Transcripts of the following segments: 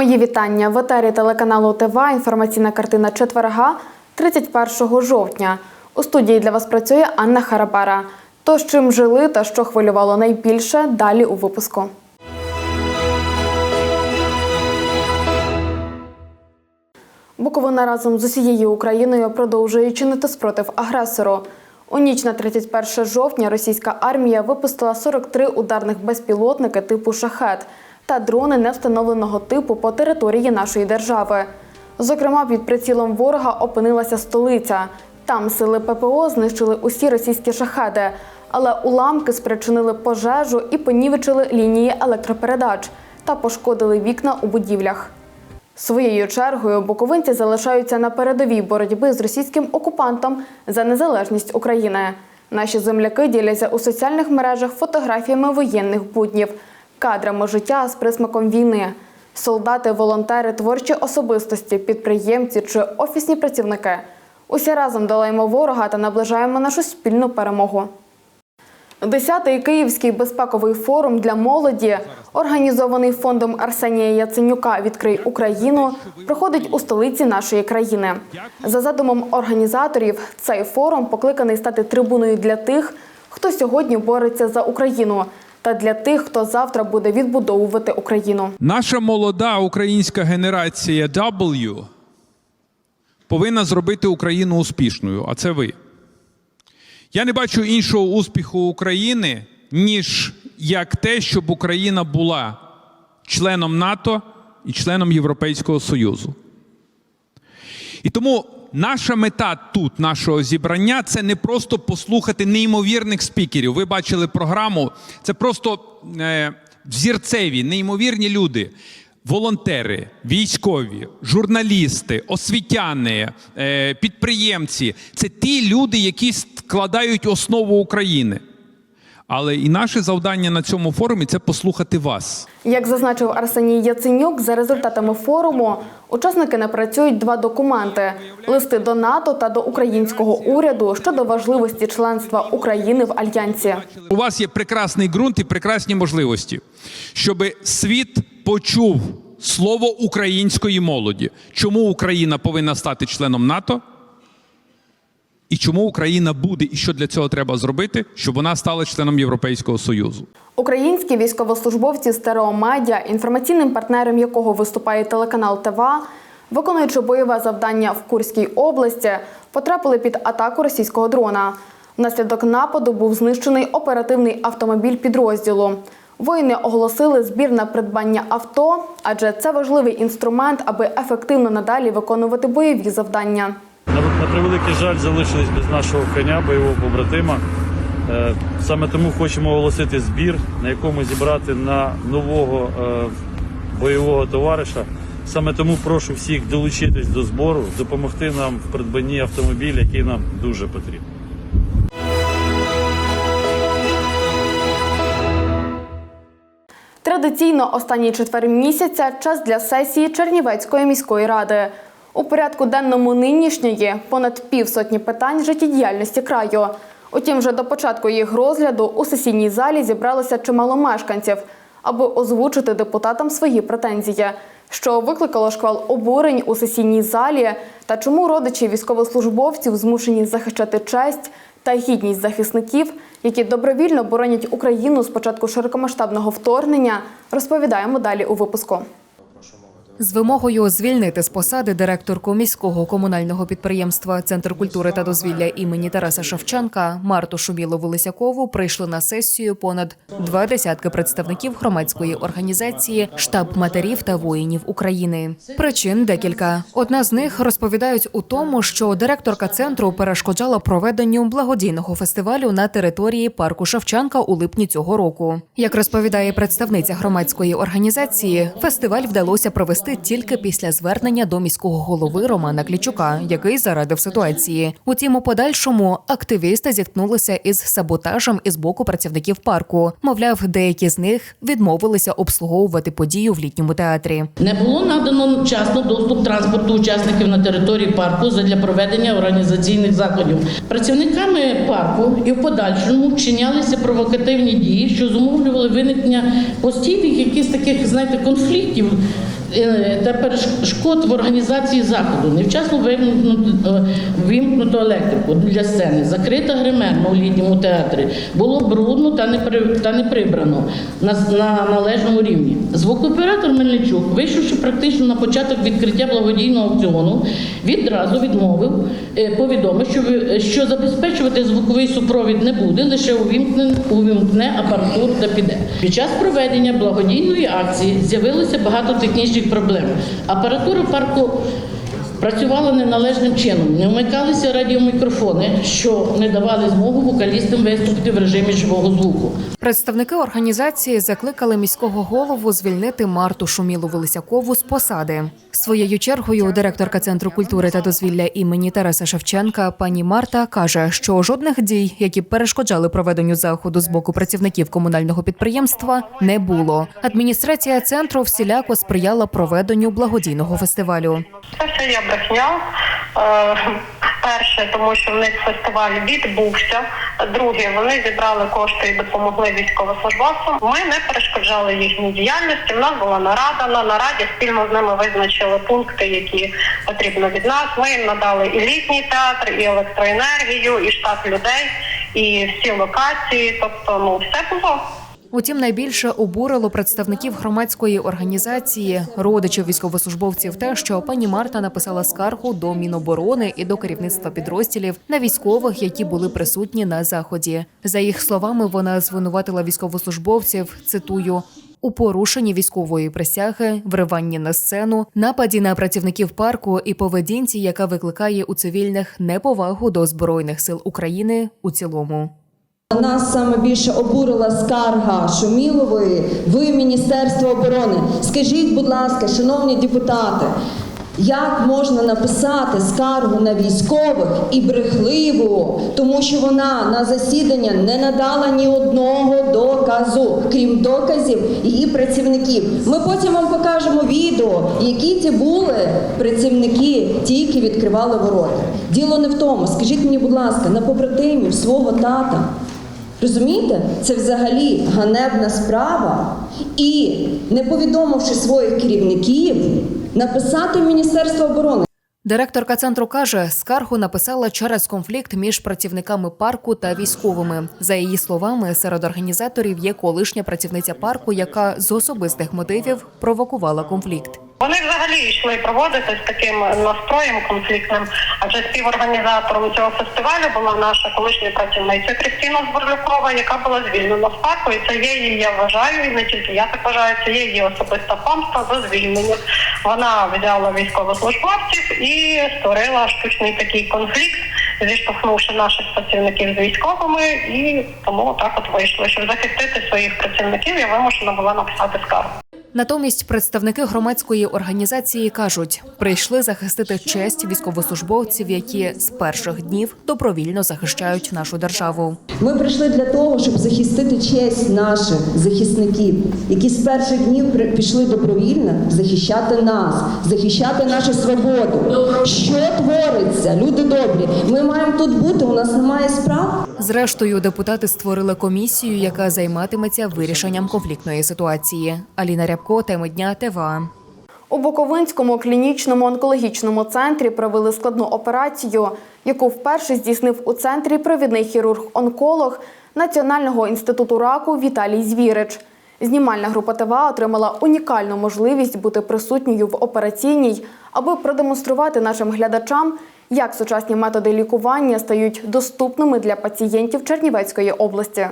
Мої вітання в етері телеканалу ТВА. Інформаційна картина четверга 31 жовтня. У студії для вас працює Анна Харабара. То, з чим жили та що хвилювало найбільше, далі у випуску. Буковина разом з усією Україною продовжує чинити спротив агресору. У ніч на 31 жовтня російська армія випустила 43 ударних безпілотники типу шахет та дрони невстановленого типу по території нашої держави. Зокрема, під прицілом ворога опинилася столиця. Там сили ППО знищили усі російські шахеди, але уламки спричинили пожежу і понівечили лінії електропередач та пошкодили вікна у будівлях. Своєю чергою буковинці залишаються на передовій боротьби з російським окупантом за незалежність України. Наші земляки діляться у соціальних мережах фотографіями воєнних буднів, кадрами життя з присмаком війни. Солдати, волонтери, творчі особистості, підприємці чи офісні працівники. Усі разом долаємо ворога та наближаємо нашу спільну перемогу. Десятий Київський безпековий форум для молоді, організований фондом Арсенія Яценюка Відкрий Україну, проходить у столиці нашої країни. За задумом організаторів, цей форум покликаний стати трибуною для тих, хто сьогодні бореться за Україну, та для тих, хто завтра буде відбудовувати Україну. Наша молода українська генерація W повинна зробити Україну успішною, а це ви. Я не бачу іншого успіху України, ніж як те, щоб Україна була членом НАТО і членом Європейського Союзу. І тому наша мета тут, нашого зібрання, це не просто послухати неймовірних спікерів. Ви бачили програму, це просто е, взірцеві, неймовірні люди. Волонтери, військові, журналісти, освітяни, е, підприємці це ті люди, які складають основу України. Але і наше завдання на цьому форумі це послухати вас. Як зазначив Арсеній Яценюк, за результатами форуму учасники напрацюють два документи: листи до НАТО та до українського уряду щодо важливості членства України в альянсі. У вас є прекрасний ґрунт і прекрасні можливості, щоб світ почув слово української молоді. Чому Україна повинна стати членом НАТО? І чому Україна буде, і що для цього треба зробити, щоб вона стала членом Європейського Союзу? Українські військовослужбовці стереомедіа, інформаційним партнером якого виступає телеканал ТВА, виконуючи бойове завдання в Курській області, потрапили під атаку російського дрона. Внаслідок нападу був знищений оперативний автомобіль підрозділу. Воїни оголосили збір на придбання авто, адже це важливий інструмент, аби ефективно надалі виконувати бойові завдання. На, превеликий жаль, залишились без нашого коня, бойового побратима. Е, Саме тому хочемо оголосити збір, на якому зібрати на нового е, бойового товариша. Саме тому прошу всіх долучитись до збору, допомогти нам в придбанні автомобіля, який нам дуже потрібен. Традиційно останній четвер місяця час для сесії Чернівецької міської ради. У порядку денному нинішньої понад півсотні питань життєдіяльності краю. Утім, вже до початку їх розгляду у сесійній залі зібралося чимало мешканців, аби озвучити депутатам свої претензії, що викликало шквал обурень у сесійній залі та чому родичі військовослужбовців змушені захищати честь та гідність захисників, які добровільно боронять Україну з початку широкомасштабного вторгнення, розповідаємо далі у випуску. З вимогою звільнити з посади директорку міського комунального підприємства Центр культури та дозвілля імені Тараса Шевченка Марту Шумілову Лисякову прийшли на сесію понад два десятки представників громадської організації Штаб матерів та воїнів України. Причин декілька. Одна з них розповідають у тому, що директорка центру перешкоджала проведенню благодійного фестивалю на території парку Шевченка у липні цього року. Як розповідає представниця громадської організації, фестиваль вдалося провести тільки після звернення до міського голови Романа Клічука, який зарадив ситуації. Утім, у подальшому активісти зіткнулися із саботажем із боку працівників парку. Мовляв, деякі з них відмовилися обслуговувати подію в літньому театрі. Не було надано вчасно доступ транспорту учасників на території парку для проведення організаційних заходів. Працівниками парку і в подальшому вчинялися провокативні дії, що зумовлювали виникнення постійних якихось таких, знаєте, конфліктів та перешкод в організації заходу, невчасно е, вимкнуто електрику для сцени, закрита гримерна у літньому театрі, було брудно та не, прибрано на, на належному рівні. Звукооператор Мельничук, вийшовши практично на початок відкриття благодійного аукціону, відразу відмовив, е, повідомив, що забезпечувати звуковий супровід не буде, лише увімкне, увімкне апаратуру та піде. Під час проведення благодійної акції з'явилося багато технічних проблем. Апаратура парку працювала неналежним чином, не вмикалися радіомікрофони, що не давали змогу вокалістам виступити в режимі живого звуку. Представники організації закликали міського голову звільнити Марту Шумілу Велисякову з посади. Своєю чергою директорка центру культури та дозвілля імені Тараса Шевченка пані Марта каже, що жодних дій, які перешкоджали проведенню заходу з боку працівників комунального підприємства, не було. Адміністрація центру всіляко сприяла проведенню благодійного фестивалю. Це є брехня. Перше, тому що в них фестиваль відбувся. Друге, вони зібрали кошти і допомогли військовослужбовцям. Ми не перешкоджали їхній діяльності. У нас була нарада. На нараді спільно з ними визначили пункти, які потрібно від нас. Ми їм надали і літній театр, і електроенергію, і штат людей, і всі локації. Тобто, ну все було. Утім, найбільше обурило представників громадської організації, родичів військовослужбовців, те, що пані Марта написала скаргу до Міноборони і до керівництва підрозділів на військових, які були присутні на заході. За їх словами, вона звинуватила військовослужбовців. Цитую. У порушенні військової присяги, вриванні на сцену, нападі на працівників парку і поведінці, яка викликає у цивільних неповагу до збройних сил України у цілому. Нас саме більше обурила скарга Шумілової в Міністерство оборони. Скажіть, будь ласка, шановні депутати, як можна написати скаргу на військових і брехливу, тому що вона на засідання не надала ні одного доказу, крім доказів її працівників. Ми потім вам покажемо відео, які ці були працівники, ті, які відкривали ворота. Діло не в тому. Скажіть мені, будь ласка, на побратимів свого тата. Розумієте, це взагалі ганебна справа. І не повідомивши своїх керівників, написати Міністерство оборони. Директорка центру каже, скаргу написала через конфлікт між працівниками парку та військовими. За її словами, серед організаторів є колишня працівниця парку, яка з особистих мотивів провокувала конфлікт. Вони взагалі йшли проводити з таким настроєм конфліктним, адже співорганізатором цього фестивалю була наша колишня працівниця Кристина Зборлюкова, яка була звільнена з парку, і це є її, я вважаю, і не тільки я так вважаю, це є її особиста помста за звільнення. Вона взяла військовослужбовців і створила штучний такий конфлікт, зіштовхнувши наших працівників з військовими, і тому так от вийшло. Щоб захистити своїх працівників, я вимушена була написати скаргу. Натомість представники громадської організації кажуть, прийшли захистити честь військовослужбовців, які з перших днів добровільно захищають нашу державу. Ми прийшли для того, щоб захистити честь наших захисників, які з перших днів пішли добровільно захищати нас, захищати нашу свободу. Що твориться, люди добрі? Ми маємо тут бути. У нас немає справ. Зрештою, депутати створили комісію, яка займатиметься вирішенням конфліктної ситуації. Аліна Теми дня ТВА. У Буковинському клінічному онкологічному центрі провели складну операцію, яку вперше здійснив у центрі провідний хірург-онколог Національного інституту раку Віталій Звірич. Знімальна група ТВА отримала унікальну можливість бути присутньою в операційній, аби продемонструвати нашим глядачам, як сучасні методи лікування стають доступними для пацієнтів Чернівецької області.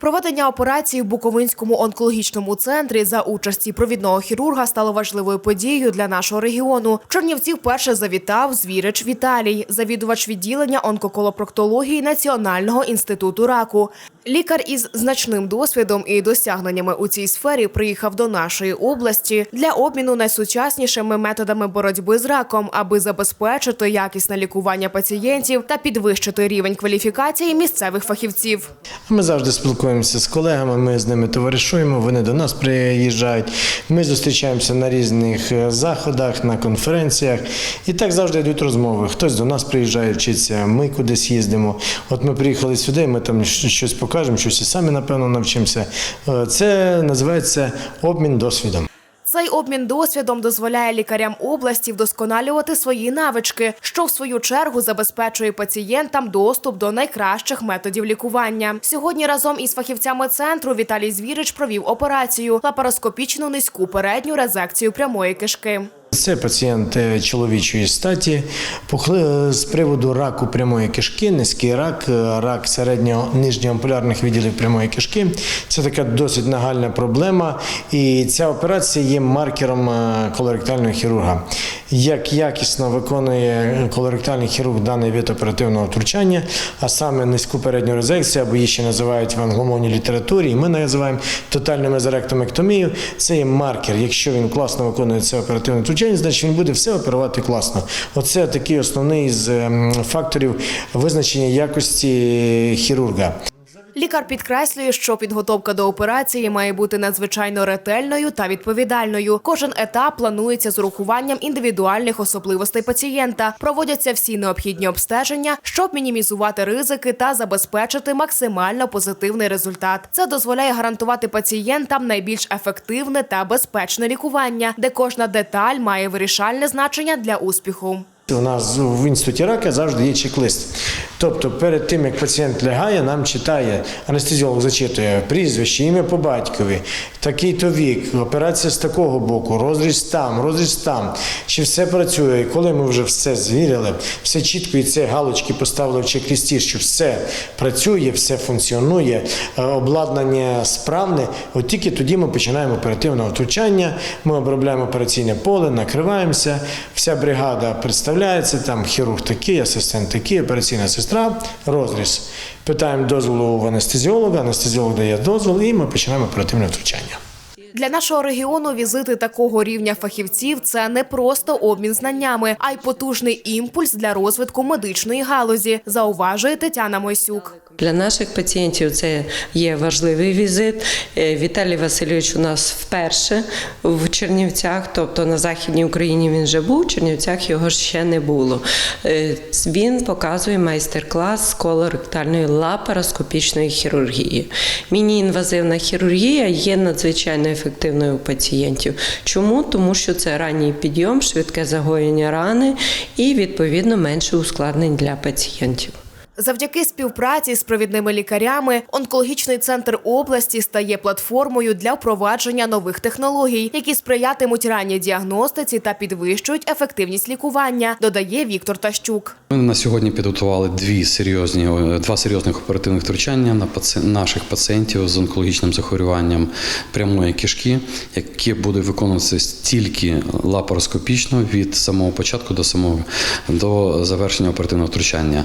Проведення операції в Буковинському онкологічному центрі за участі провідного хірурга стало важливою подією для нашого регіону. Чернівці вперше завітав звірич Віталій, завідувач відділення онкоколопроктології Національного інституту раку. Лікар із значним досвідом і досягненнями у цій сфері приїхав до нашої області для обміну найсучаснішими методами боротьби з раком, аби забезпечити якісне лікування пацієнтів та підвищити рівень кваліфікації місцевих фахівців. Ми завжди спілкуємося з колегами, ми з ними товаришуємо, вони до нас приїжджають. Ми зустрічаємося на різних е, заходах, на конференціях. І так завжди йдуть розмови. Хтось до нас приїжджає вчитися, ми кудись їздимо. От ми приїхали сюди, ми там щось покажемо, щось і самі, напевно, навчимося. Е, Це називається обмін досвідом. Цей обмін досвідом дозволяє лікарям області вдосконалювати свої навички, що в свою чергу забезпечує пацієнтам доступ до найкращих методів лікування. Сьогодні разом із фахівцями центру Віталій Звірич провів операцію лапароскопічну низьку передню резекцію прямої кишки. Це пацієнт е, чоловічої статі з приводу раку прямої кишки, низький рак, е, рак середнього нижнього полярних відділів прямої кишки. Це така досить нагальна проблема, і ця операція є маркером е, колоректального хірурга. Як якісно виконує колоректальний хірург даний вид оперативного втручання, а саме низьку передню резекцію, або її ще називають в англомовній літературі, і ми називаємо тотальну мезоректомектомію. Це є маркер. Якщо він класно виконує це оперативне втручання, значить він буде все оперувати класно. Оце такий основний з ем, факторів визначення якості хірурга. Лікар підкреслює, що підготовка до операції має бути надзвичайно ретельною та відповідальною. Кожен етап планується з урахуванням індивідуальних особливостей пацієнта. Проводяться всі необхідні обстеження, щоб мінімізувати ризики та забезпечити максимально позитивний результат. Це дозволяє гарантувати пацієнтам найбільш ефективне та безпечне лікування, де кожна деталь має вирішальне значення для успіху. У нас в інституті рака завжди є чек-лист. Тобто, перед тим як пацієнт лягає, нам читає, анестезіолог зачитує прізвище, ім'я по батькові, такий-то вік, операція з такого боку, розріз там, розріз там. Чи все працює? І коли ми вже все звірили, все чітко і це галочки поставили в чек-листі, що все працює, все функціонує, е, обладнання справне, от тільки тоді ми починаємо оперативне втручання, ми обробляємо операційне поле, накриваємося, вся бригада представляється, там хірург такий, асистент такий, операційна сестра, розріз. Питаємо дозволу в анестезіолога, анестезіолог дає дозвіл, і ми починаємо оперативне втручання. Для нашого регіону візити такого рівня фахівців це не просто обмін знаннями, а й потужний імпульс для розвитку медичної галузі, зауважує Тетяна Мойсюк. Для наших пацієнтів це є важливий візит. Е, Віталій Васильович у нас вперше в Чернівцях, тобто на Західній Україні він вже був, в Чернівцях його ще не було. Е, Він показує майстер-клас з колоректальної лапароскопічної хірургії. Міні-інвазивна хірургія є надзвичайно ефективною у пацієнтів. Чому? Тому що це ранній підйом, швидке загоєння рани і відповідно менше ускладнень для пацієнтів. Завдяки співпраці з провідними лікарями, онкологічний центр області стає платформою для впровадження нових технологій, які сприятимуть ранній діагностиці та підвищують ефективність лікування, додає Віктор Тащук. Ми на сьогодні підготували дві серйозні е, два серйозних оперативних втручання на наших пацієнтів з онкологічним захворюванням прямої кишки, яке буде виконуватися тільки лапароскопічно від самого початку до самого до завершення оперативного втручання.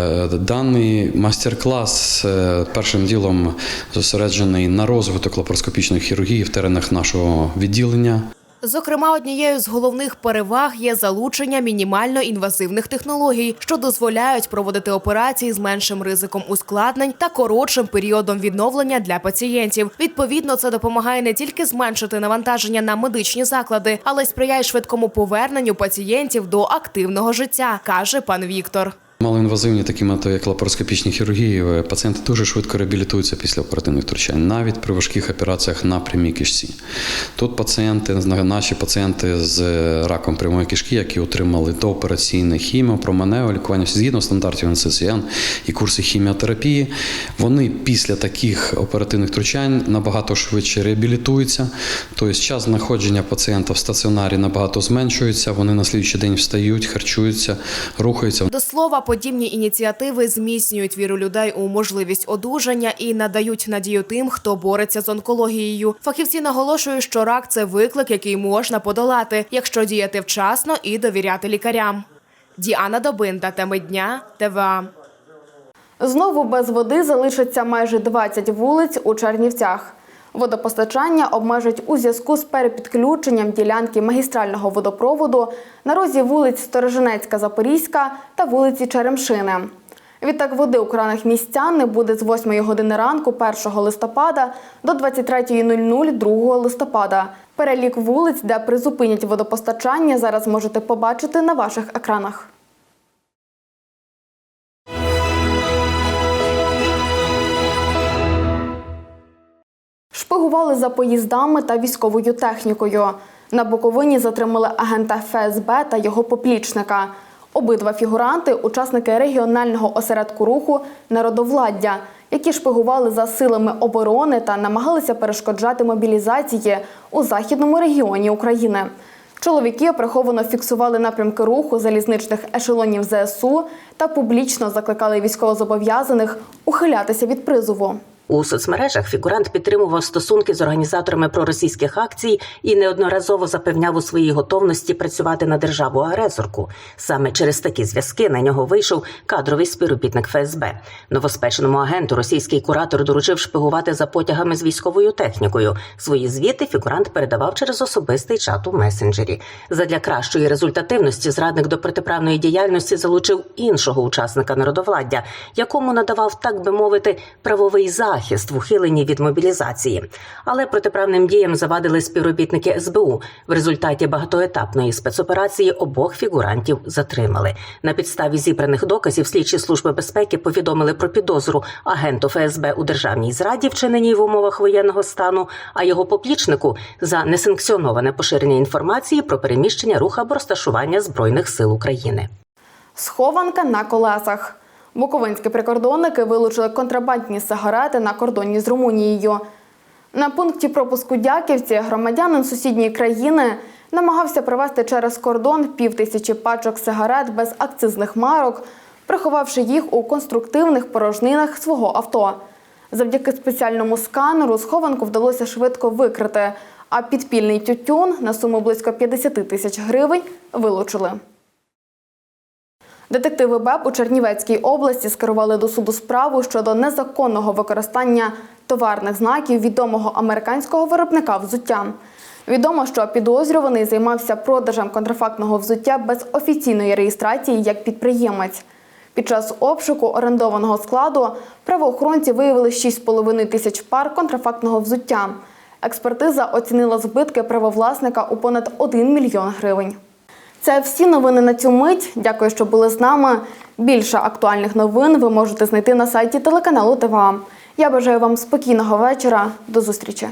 Е, Даний майстер-клас е, першим ділом зосереджений на розвиток лапароскопічної хірургії в теренах нашого відділення. Зокрема, однією з головних переваг є залучення мінімально інвазивних технологій, що дозволяють проводити операції з меншим ризиком ускладнень та коротшим періодом відновлення для пацієнтів. Відповідно, це допомагає не тільки зменшити навантаження на медичні заклади, але й сприяє швидкому поверненню пацієнтів до активного життя, каже пан Віктор. Малоінвазивні такі методи, як лапароскопічні хірургії, е, пацієнти дуже швидко реабілітуються після оперативних втручань, навіть при важких операціях на прямій кишці. Тут пацієнти, наші пацієнти з раком прямої кишки, які отримали доопераційне хіміо, променео, лікування згідно стандартів НССН і курси хіміотерапії, вони після таких оперативних втручань набагато швидше реабілітуються. Тобто час знаходження пацієнта в стаціонарі набагато зменшується. Вони на слідчий день встають, харчуються, рухаються. До слова, подібні ініціативи зміцнюють віру людей у можливість одужання і надають надію тим, хто бореться з онкологією. Фахівці наголошують, що рак це виклик, який можна подолати, якщо діяти вчасно і довіряти лікарям. Діана Добинда, теми дня, ТВА. Знову без води залишиться майже 20 вулиць у Чернівцях. Водопостачання обмежать у зв'язку з перепідключенням ділянки магістрального водопроводу на розі вулиць Сторожинецька, Запорізька та вулиці Черемшини. Відтак води у кранах містян не буде з 8 години ранку 1 листопада до 23.00 2 листопада. Перелік вулиць, де призупинять водопостачання, зараз можете побачити на ваших екранах. Шпигували за поїздами та військовою технікою. На Буковині затримали агента ФСБ та його поплічника. Обидва фігуранти учасники регіонального осередку руху народовладдя, які шпигували за силами оборони та намагалися перешкоджати мобілізації у західному регіоні України. Чоловіки приховано фіксували напрямки руху залізничних ешелонів ЗСУ та публічно закликали військовозобов'язаних ухилятися від призову. У соцмережах фігурант підтримував стосунки з організаторами проросійських акцій і неодноразово запевняв у своїй готовності працювати на державу агресорку. Саме через такі зв'язки на нього вийшов кадровий співробітник ФСБ. Новоспеченому агенту російський куратор доручив шпигувати за потягами з військовою технікою. Свої звіти фігурант передавав через особистий чат у месенджері. Задля кращої результативності зрадник до протиправної діяльності залучив іншого учасника народовладдя, якому надавав, так би мовити, правовий захист в ухиленні від мобілізації. Але протиправним діям завадили співробітники СБУ. В результаті багатоетапної спецоперації обох фігурантів затримали. На підставі зібраних доказів слідчі служби безпеки повідомили про підозру агенту ФСБ у державній зраді, вчиненій в умовах воєнного стану, а його поплічнику за несанкціоноване поширення інформації про переміщення рух або розташування збройних сил України. Схованка на колесах. Буковинські прикордонники вилучили контрабандні сигарети на кордоні з Румунією. На пункті пропуску Дяківці громадянин сусідньої країни намагався провести через кордон півтисячі пачок сигарет без акцизних марок, приховавши їх у конструктивних порожнинах свого авто. Завдяки спеціальному сканеру схованку вдалося швидко викрити, а підпільний тютюн на суму близько 50 тисяч гривень вилучили. Детективи БЕП у Чернівецькій області скерували до суду справу щодо незаконного використання товарних знаків відомого американського виробника взуття. Відомо, що підозрюваний займався продажем контрафактного взуття без офіційної реєстрації як підприємець. Під час обшуку орендованого складу правоохоронці виявили 6,5 тисяч пар контрафактного взуття. Експертиза оцінила збитки правовласника у понад 1 мільйон гривень. Це всі новини на цю мить. Дякую, що були з нами. Більше актуальних новин ви можете знайти на сайті телеканалу ТВА. Я бажаю вам спокійного вечора. До зустрічі.